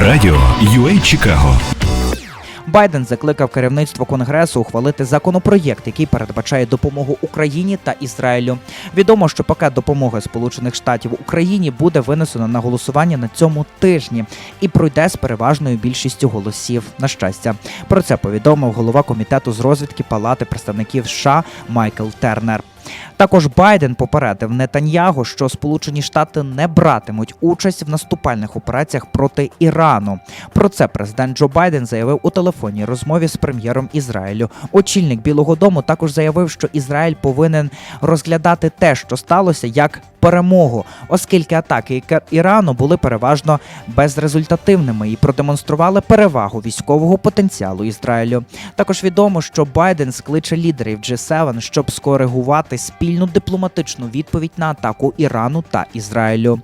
Радіо UA Чикаго Байден закликав керівництво конгресу ухвалити законопроєкт, який передбачає допомогу Україні та Ізраїлю. Відомо, що пакет допомоги Сполучених Штатів Україні буде винесено на голосування на цьому тижні і пройде з переважною більшістю голосів. На щастя, про це повідомив голова комітету з розвідки Палати представників США Майкл Тернер. Також Байден попередив Нетаньягу, що Сполучені Штати не братимуть участь в наступальних операціях проти Ірану. Про це президент Джо Байден заявив у телефонній розмові з прем'єром Ізраїлю. Очільник Білого Дому також заявив, що Ізраїль повинен розглядати те, що сталося, як перемогу, оскільки атаки Ірану були переважно безрезультативними і продемонстрували перевагу військового потенціалу Ізраїлю. Також відомо, що Байден скличе лідерів G7, щоб скоригувати спільну дипломатичну відповідь на атаку Ірану та Ізраїлю.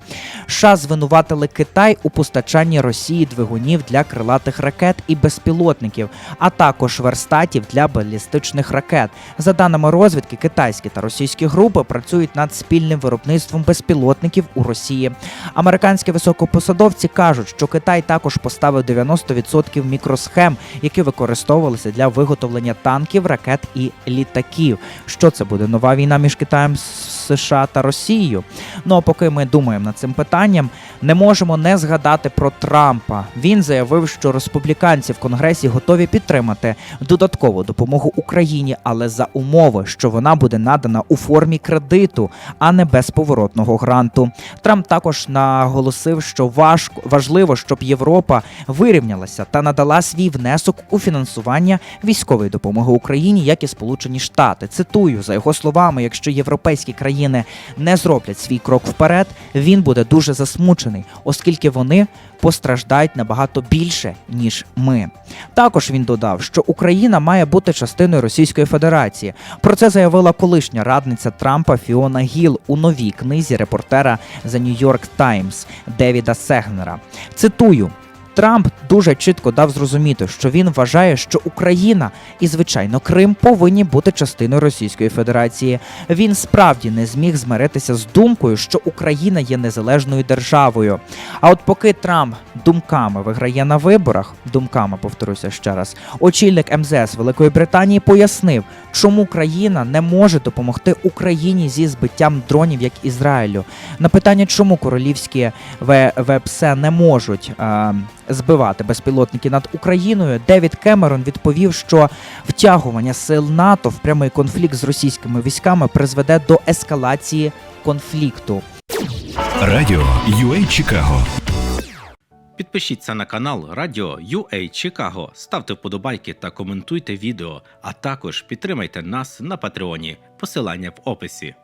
США звинуватили Китай у постачанні Росії двигунів для крилатих ракет і безпілотників, а також верстатів для балістичних ракет. За даними розвідки, китайські та російські групи працюють над спільним виробництвом безпілотників у Росії. Американські високопосадовці кажуть, що Китай також поставив 90% мікросхем, які використовувалися для виготовлення танків, ракет і літаків. Що це буде нова війна між Китаєм, США та Росією? Ну а поки ми думаємо над цим питанням, не можемо не згадати про Трампа. Він заявив, що республіканці в Конгресі готові підтримати додаткову допомогу Україні, але за умови, що вона буде надана у формі кредиту, а не безповоротного гранту. Трамп також наголосив, що важко важливо, щоб Європа вирівнялася та надала свій внесок у фінансування військової допомоги Україні, як і Сполучені Штати. Цитую за його словами: якщо європейські країни не зроблять свій крок вперед, він буде дуже засмучений, оскільки вони постраждають набагато більше ніж ми. Також він додав, що Україна має бути частиною Російської Федерації. Про це заявила колишня радниця Трампа Фіона Гіл у новій книзі репортера The New York Times Девіда Сегнера. Цитую. Трамп дуже чітко дав зрозуміти, що він вважає, що Україна і, звичайно, Крим повинні бути частиною Російської Федерації. Він справді не зміг змиритися з думкою, що Україна є незалежною державою. А от поки Трамп думками виграє на виборах, думками повторюся ще раз, очільник МЗС Великої Британії пояснив, чому країна не може допомогти Україні зі збиттям дронів як Ізраїлю. На питання, чому королівські В- ВПС не можуть е, збивати безпілотники над Україною, Девід Кемерон відповів, що втягування сил НАТО в прямий конфлікт з російськими військами призведе до ескалації конфлікту. Радіо UA Чикаго Підпишіться на канал Радіо UA Чикаго, ставте вподобайки та коментуйте відео, а також підтримайте нас на Патреоні. Посилання в описі.